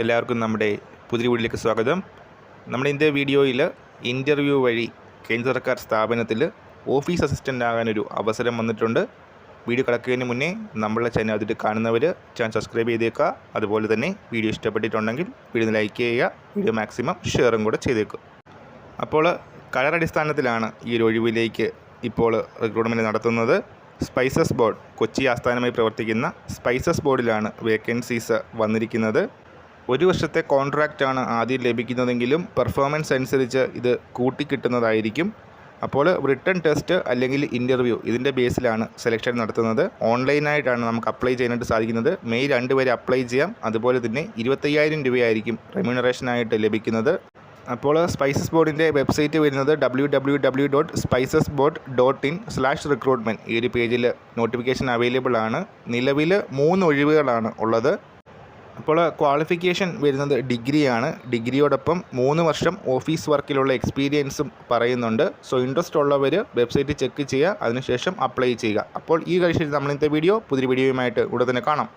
എല്ലാവർക്കും നമ്മുടെ പുതിയ വീട്ടിലേക്ക് സ്വാഗതം. നമ്മുടെ ഇന്നത്തെ വീഡിയോയിൽ ഇന്റർവ്യൂ വഴി കേന്ദ്ര സർക്കാർ സ്ഥാപനത്തിൽ ഓഫീസ് അസിസ്റ്റന്റ് ആകാനൊരു അവസരം വന്നിട്ടുണ്ട്. വീഡിയോ കിടക്കുന്നതിന് മുന്നേ നമ്മളെ ചാനൽ അതിട്ട് കാണുന്നവർ ചാനൽ സബ്സ്ക്രൈബ് ചെയ്തേക്കുക. അതുപോലെ തന്നെ വീഡിയോ ഇഷ്ടപ്പെട്ടിട്ടുണ്ടെങ്കിൽ വീഡിയോ ലൈക്ക് ചെയ്യുക. വീഡിയോ മാക്സിമം ഷെയറും കൂടെ ചെയ്തേക്കുക. അപ്പോൾ കളർ അടിസ്ഥാനത്തിലാണ് ഈ ഒരു ഒഴിവിലേക്ക് ഇപ്പോൾ റിക്രൂട്ട്മെന്റ് നടത്തുന്നത്. സ്പൈസസ് ബോർഡ് കൊച്ചി ആസ്ഥാനമായി പ്രവർത്തിക്കുന്ന സ്പൈസസ് ബോർഡിലാണ് വേക്കൻസീസ് വന്നിരിക്കുന്നത്. ഒരു വർഷത്തെ കോൺട്രാക്റ്റാണ് ആദ്യം ലഭിക്കുന്നതെങ്കിലും പെർഫോമൻസ് അനുസരിച്ച് ഇത് കൂട്ടിക്കിട്ടുന്നതായിരിക്കും. അപ്പോൾ റിട്ടേൺ ടെസ്റ്റ് അല്ലെങ്കിൽ ഇന്റർവ്യൂ ഇതിന്റെ ബേസിലാണ് സെലക്ഷൻ നടത്തുന്നത്. ഓൺലൈനായിട്ടാണ് നമുക്ക് അപ്ലൈ ചെയ്യാനായിട്ട് സാധിക്കുന്നത്. മെയ് രണ്ട് വരെ അപ്ലൈ ചെയ്യാം. അതുപോലെ തന്നെ ഇരുപത്തയ്യായിരം രൂപയായിരിക്കും റെമ്യൂണറേഷനായിട്ട് ലഭിക്കുന്നത്. അപ്പോൾ സ്പൈസസ് ബോർഡിന്റെ വെബ്സൈറ്റ് വരുന്നത് W W W dot spices board dot in slash recruitment ഈ ഒരു പേജിൽ നോട്ടിഫിക്കേഷൻ അവൈലബിൾ ആണ്. നിലവിൽ മൂന്ന് ഒഴിവുകളാണ് ഉള്ളത്. അപ്പോൾ ക്വാളിഫിക്കേഷൻ വരുന്നത് ഡിഗ്രിയാണ്. ഡിഗ്രിയോടൊപ്പം മൂന്ന് വർഷം ഓഫീസ് വർക്കിലുള്ള എക്സ്പീരിയൻസും പറയുന്നുണ്ട്. സോ ഇൻട്രസ്റ്റ് ഉള്ളവർ വെബ്സൈറ്റ് ചെക്ക് ചെയ്യുക അതിനുശേഷം അപ്ലൈ ചെയ്യുക. അപ്പോൾ ഈ കഴിച്ചിട്ട് നമ്മൾ ഇന്നത്തെ വീഡിയോ പുതിയ വീഡിയോയുമായിട്ട് ഉടൻ തന്നെ കാണാം.